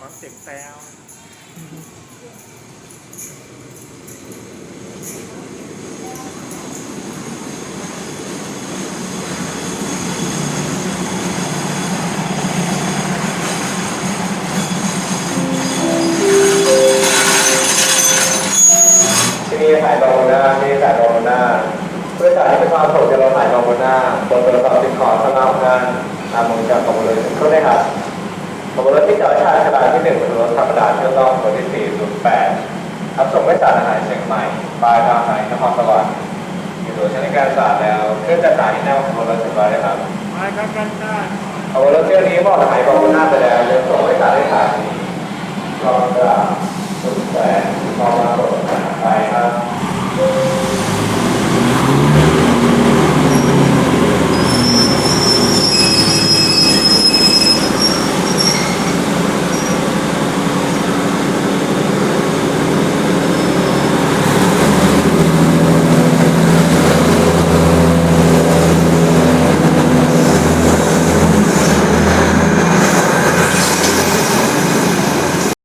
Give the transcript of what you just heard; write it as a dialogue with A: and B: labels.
A: ฟังเสียงแซว
B: ที่นี่ถ่ายลงบนหน้าที่นี่ถ่ายลงบนหน้าเพื่อจ่ายให้ความสุขจะเราถ่ายลงบนหน้าบนโทรศัพท์ติดคอข้างนอกงานตามวงจรของบริษัทก็ได้ครับของบริษัทที่จอด เป็นรถธรรมดาเชื่อมต่อคนที่สี่ศูนย์แปดครับส่งไม่สารอาหารเชียงใหม่ปลายทางไหนนครสวรรค์มีตัวใช้ในการสารแล้วเครื่องจัดสารที่หน้าของบริษัทไว้เลยครับ
A: มากันกันได้
B: เอารถเที่ยวนี้บอกหายของบนหน้าไปแล้วเรื่อง